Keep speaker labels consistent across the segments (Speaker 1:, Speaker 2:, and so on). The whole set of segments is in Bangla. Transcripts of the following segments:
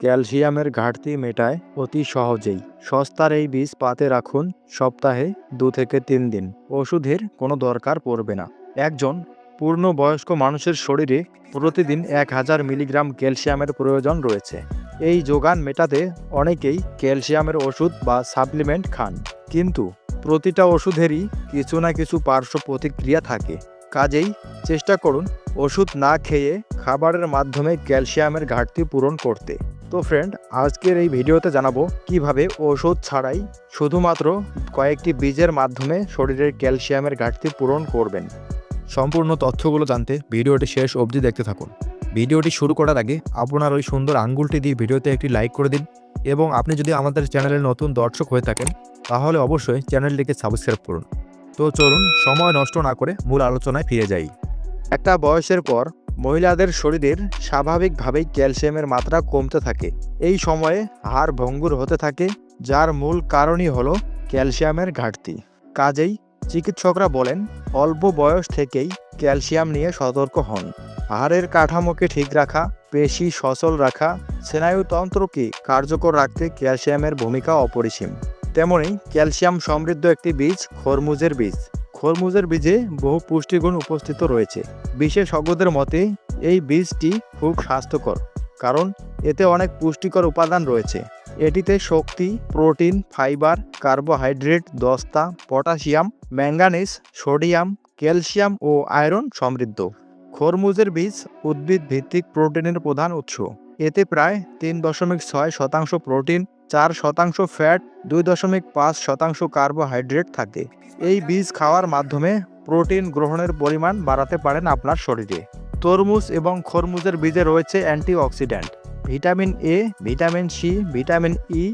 Speaker 1: ক্যালসিয়ামের ঘাটতি মেটায় অতি সহজেই। সস্তার এই বীজ পাতে রাখুন সপ্তাহে দু থেকে তিন দিন। ওষুধের কোনো দরকার পড়বে না। একজন পূর্ণ বয়স্ক মানুষের শরীরে প্রতিদিন এক হাজার মিলিগ্রাম ক্যালসিয়ামের প্রয়োজন রয়েছে। এই যোগান মেটাতে অনেকেই ক্যালসিয়ামের ওষুধ বা সাপ্লিমেন্ট খান। কিন্তু প্রতিটা ওষুধেরই কিছু না কিছু পার্শ্ব প্রতিক্রিয়া থাকে। কাজেই চেষ্টা করুন ওষুধ না খেয়ে খাবারের মাধ্যমে ক্যালসিয়ামের ঘাটতি পূরণ করতে। তো ফ্রেন্ড আজকের এই ভিডিওতে জানাব কীভাবে ওষুধ ছাড়াই শুধুমাত্র কয়েকটি বীজের মাধ্যমে শরীরের ক্যালসিয়ামের ঘাটতি পূরণ করবেন।
Speaker 2: সম্পূর্ণ তথ্যগুলো জানতে ভিডিওটি শেষ অবধি দেখতে থাকুন। ভিডিওটি শুরু করার আগে আপনার ওই সুন্দর আঙ্গুলটি দিয়ে ভিডিওতে একটি লাইক করে দিন এবং আপনি যদি আমাদের চ্যানেলের নতুন দর্শক হয়ে থাকেন, তাহলে অবশ্যই চ্যানেলটিকে সাবস্ক্রাইব করুন। তো চলুন, সময় নষ্ট না করে মূল আলোচনায় ফিরে যাই।
Speaker 1: একটা বয়সের পর মহিলাদের শরীরের স্বাভাবিকভাবেই ক্যালসিয়ামের মাত্রা কমতে থাকে। এই সময়ে হাড় ভঙ্গুর হতে থাকে, যার মূল কারণই হলো ক্যালসিয়ামের ঘাটতি। কাজেই চিকিৎসকরা বলেন, অল্প বয়স থেকেই ক্যালসিয়াম নিয়ে সতর্ক হন। হাড়ের কাঠামোকে ঠিক রাখা, পেশি সচল রাখা, স্নায়ুতন্ত্রকে কার্যকর রাখতে ক্যালসিয়ামের ভূমিকা অপরিসীম। তেমনি ক্যালসিয়াম সমৃদ্ধ একটি বীজ খরমুজের বীজ। খরমুজের বীজে বহু পুষ্টিগুণ উপস্থিত রয়েছে। বিশেষজ্ঞদের মতে, এই বীজটি খুব স্বাস্থ্যকর, কারণ এতে অনেক পুষ্টিকর উপাদান রয়েছে। এটিতে শক্তি, প্রোটিন, ফাইবার, কার্বোহাইড্রেট, দস্তা, পটাশিয়াম ম্যাঙ্গানিজ সোডিয়াম, ক্যালসিয়াম ও আয়রন সমৃদ্ধ। খরমুজের বীজ উদ্ভিদ ভিত্তিক প্রোটিনের প্রধান উৎস। এতে প্রায় তিন দশমিক ছয় শতাংশ প্রোটিন, চার শতাংশ ফ্যাট, দুই দশমিক পাঁচ শতাংশ কার্বোহাইড্রেট থাকে। এই বীজ খাওয়ার মাধ্যমে প্রোটিন গ্রহণের পরিমাণ বাড়াতে পারেন আপনার শরীরে। তরমুজ এবং খরমুজের বীজে রয়েছে antioxidant vitamin A, vitamin C, vitamin E,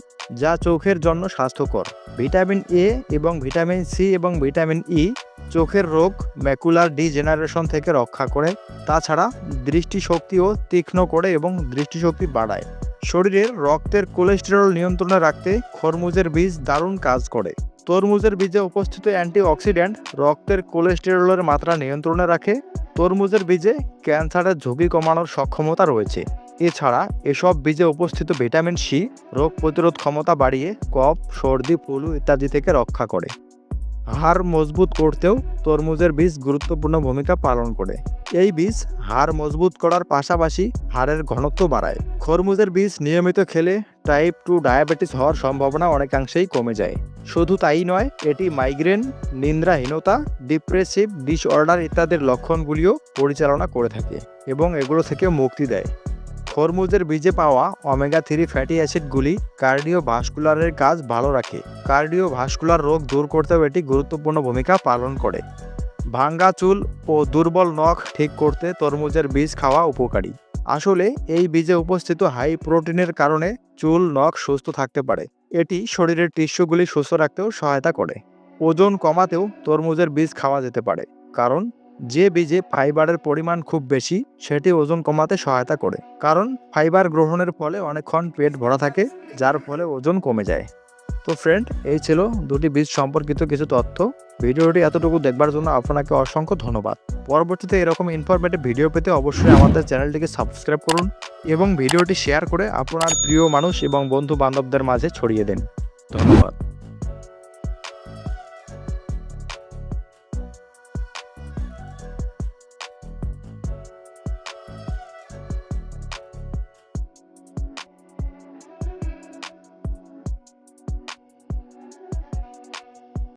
Speaker 1: যা চোখের জন্য স্বাস্থ্যকর। ভিটামিন এ এবং ভিটামিন সি এবং ভিটামিন ই চোখের রোগ, ম্যাকুলার ডিজেনারেশন থেকে রক্ষা করে, তাছাড়া দৃষ্টিশক্তিও তীক্ষ্ণ করে এবং দৃষ্টিশক্তি বাড়ায়। শরীরের রক্তের কোলেস্টেরল নিয়ন্ত্রণে রাখতে খরমুজের বীজ দারুণ কাজ করে। তরমুজের বীজে উপস্থিত অ্যান্টিঅক্সিডেন্ট রক্তের কোলেস্টেরলের মাত্রা নিয়ন্ত্রণে রাখে। তরমুজের বীজে ক্যান্সারের ঝুঁকি কমানোর সক্ষমতা রয়েছে। এছাড়া এসব বীজে উপস্থিত ভিটামিন সি, রোগ প্রতিরোধ ক্ষমতা বাড়িয়ে, কফ, সর্দি, ফ্লু ইত্যাদি থেকে রক্ষা করে। হাড় মজবুত করতেও তরমুজের বীজ গুরুত্বপূর্ণ ভূমিকা পালন করে। এই বীজ হাড় মজবুত করার পাশাপাশি হাড়ের ঘনত্ব বাড়ায়। খরমুজের বীজ নিয়মিত খেলে টাইপ টু ডায়াবেটিস হওয়ার সম্ভাবনা অনেকাংশেই কমে যায়। শুধু তাই নয়, এটি মাইগ্রেন নিন্দ্রাহীনতা ডিপ্রেসিভ ডিসঅর্ডার ইত্যাদির লক্ষণগুলিও পরিচালনা করে থাকে এবং এগুলো থেকে মুক্তি দেয়। খরমুজের বীজে পাওয়া অমেগা থ্রি ফ্যাটি অ্যাসিডগুলি কার্ডিও ভাস্কুলারের কাজ ভালো রাখে। কার্ডিও ভাস্কুলার রোগ দূর করতেও এটি গুরুত্বপূর্ণ ভূমিকা পালন করে। ভাঙ্গা চুল ও দুর্বল নখ ঠিক করতে তরমুজের বীজ খাওয়া উপকারী। আসলে এই বীজে উপস্থিত হাই প্রোটিনের কারণে চুল, নখ সুস্থ থাকতে পারে। এটি শরীরের টিস্যুগুলি সুস্থ রাখতেও সহায়তা করে। ওজন কমাতেও তরমুজের বীজ খাওয়া যেতে পারে, কারণ যে বীজে ফাইবারের পরিমাণ খুব বেশি, সেটি ওজন কমাতে সহায়তা করে। কারণ, ফাইবার গ্রহণের ফলে অনেকক্ষণ পেট ভরা থাকে, যার ফলে ওজন কমে যায়। তো ফ্রেন্ড এই ছিল দুটি বীজ সম্পর্কিত কিছু তথ্য। ভিডিওটি এতটুকু দেখবার জন্য আপনাকে অসংখ্য ধন্যবাদ। পরবর্তীতে এরকম ইনফরমেটিভ ভিডিও পেতে অবশ্যই আমাদের চ্যানেলটিকে সাবস্ক্রাইব করুন এবং ভিডিওটি শেয়ার করে আপনার প্রিয় মানুষ এবং বন্ধু বান্ধবদের মাঝে ছড়িয়ে দিন। ধন্যবাদ।